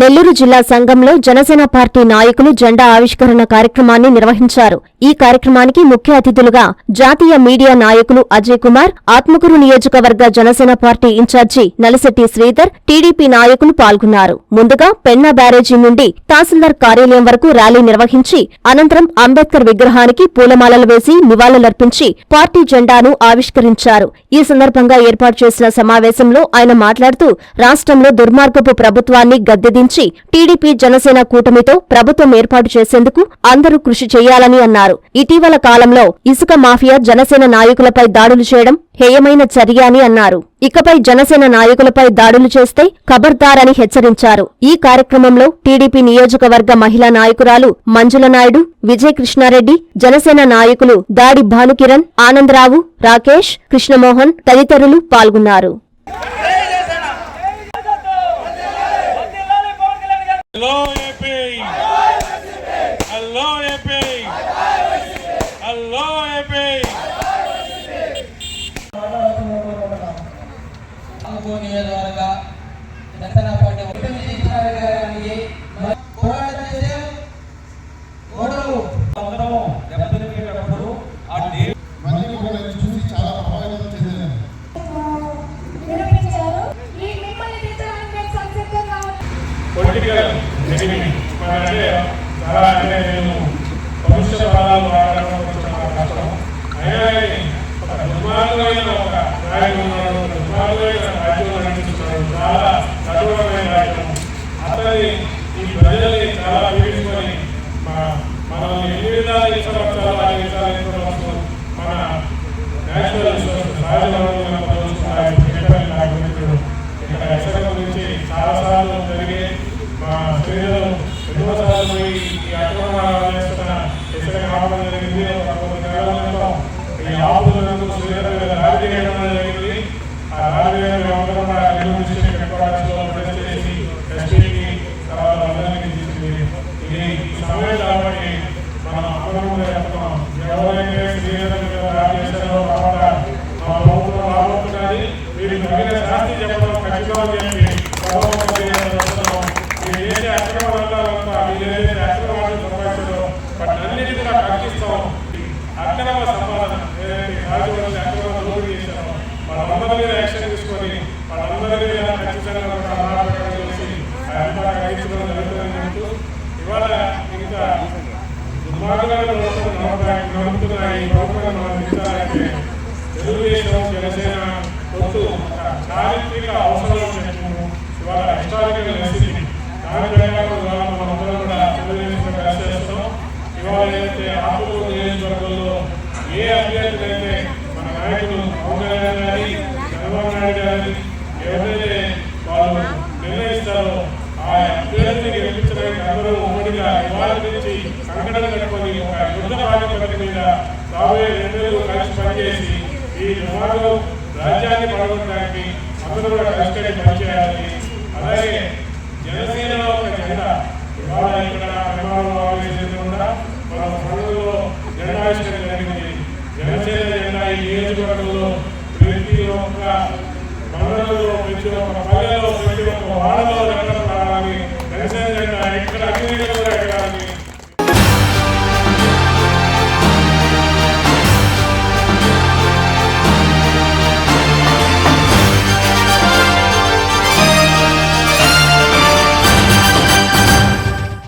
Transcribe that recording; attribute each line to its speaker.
Speaker 1: నెల్లూరు జిల్లా సంఘంలో జనసేన పార్టీ నాయకులు జెండా ఆవిష్కరణ కార్యక్రమాన్ని నిర్వహించారు. ఈ కార్యక్రమానికి ముఖ్య అతిథులుగా జాతీయ మీడియా నాయకులు అజయ్ కుమార్ ఆత్మకూరు నియోజకవర్గ Janasena party incharge Nalisetti Sridhar TDP నాయకులు పాల్గొన్నారు. ముందుగా పెన్నా బ్యారేజీ నుండి తహసీల్దార్ కార్యాలయం వరకు ర్యాలీ నిర్వహించి అనంతరం అంబేద్కర్ విగ్రహానికి పూలమాలలు వేసి నివాళులర్పించి పార్టీ జెండాను ఆవిష్కరించారు. ఈ సందర్భంగా ఏర్పాటు చేసిన సమావేశంలో ఆయన మాట్లాడుతూ రాష్ట్రంలో దుర్మార్గపు ప్రభుత్వాన్ని నుంచి టీడీపీ జనసేన కూటమితో ప్రభుత్వం ఏర్పాటు చేసేందుకు అందరూ కృషి చేయాలని అన్నారు. ఇటీవల కాలంలో ఇసుక మాఫియా జనసేన నాయకులపై దాడులు చేయడం హేయమైన చర్య అని అన్నారు. ఇకపై జనసేన నాయకులపై దాడులు చేస్తే ఖబర్దార్ అని హెచ్చరించారు. ఈ కార్యక్రమంలో టీడీపీ నియోజకవర్గ మహిళా నాయకురాలు మంజుల నాయుడు విజయకృష్ణారెడ్డి జనసేన నాయకులు దాడి భానుకిరణ్ ఆనందరావు రాకేష్ కృష్ణమోహన్ తదితరులు పాల్గొన్నారు.
Speaker 2: Hello AP hello AP hello
Speaker 3: AP నియోజకవర్గ జనసేన పార్టీ ఒకటి విజయసాయి గారికి పోరాటం చేసే ఓటరు
Speaker 2: అందరము దెబ్బతినేటప్పుడు ఆ డే
Speaker 4: మళ్ళీ కూడా చూసి చాలా ప్రభావితం చెందాను
Speaker 5: వినిపించారు ఈ మిమ్మల్ని తీర్చడానికి మేము సంసిద్ధంగా ఉన్నాం
Speaker 2: పొలిటికల్ ఎనిమి అంటే చాలా అంటే నేను భవిష్యత్ పదాలు కొన్ని నెలల క్రితం ఈ జరిగింది. ఆ ఏదైతే రాజువారి వాళ్ళందరి మీద యాక్షన్ తీసుకొని వాళ్ళందరి మీద ఖచ్చితంగా ఒక చేసి జరుగుతుందని చెప్తూ ఇవాళ ఇంకా దుర్మార్గాలు నడుపుతున్న ఈ ప్రభుత్వాన్ని మనం తెలుగుదేశం జనసేన పొత్తు చారిత్రక అవసరం ఇవాళ హిస్టారికల్ నెసిటీ దాని ఉమ్మడిగా సంఘటన కట్టుకొని యుద్ధ ప్రాతిపదిక మీద రాబోయే రెండు వేలు కలిసి పనిచేసి ఈ దుర్మార్గం రాజ్యాన్ని పడగొట్టడానికి అందరూ కూడా కలిసి పనిచేయాలి. అలాగే జనసేనలో ఒక జెండా ఇవాళ ఇక్కడ కూడా మన సంఘంలో జెండా ఆవిష్కరణ జరిగింది. జనసేన జెండా ఈ నియోజకవర్గంలో ప్రతి ఒక్క మండలంలో ప్రతి ఒక్క పల్లెలో ప్రతి ఒక్క వాడలో ఎక్కడ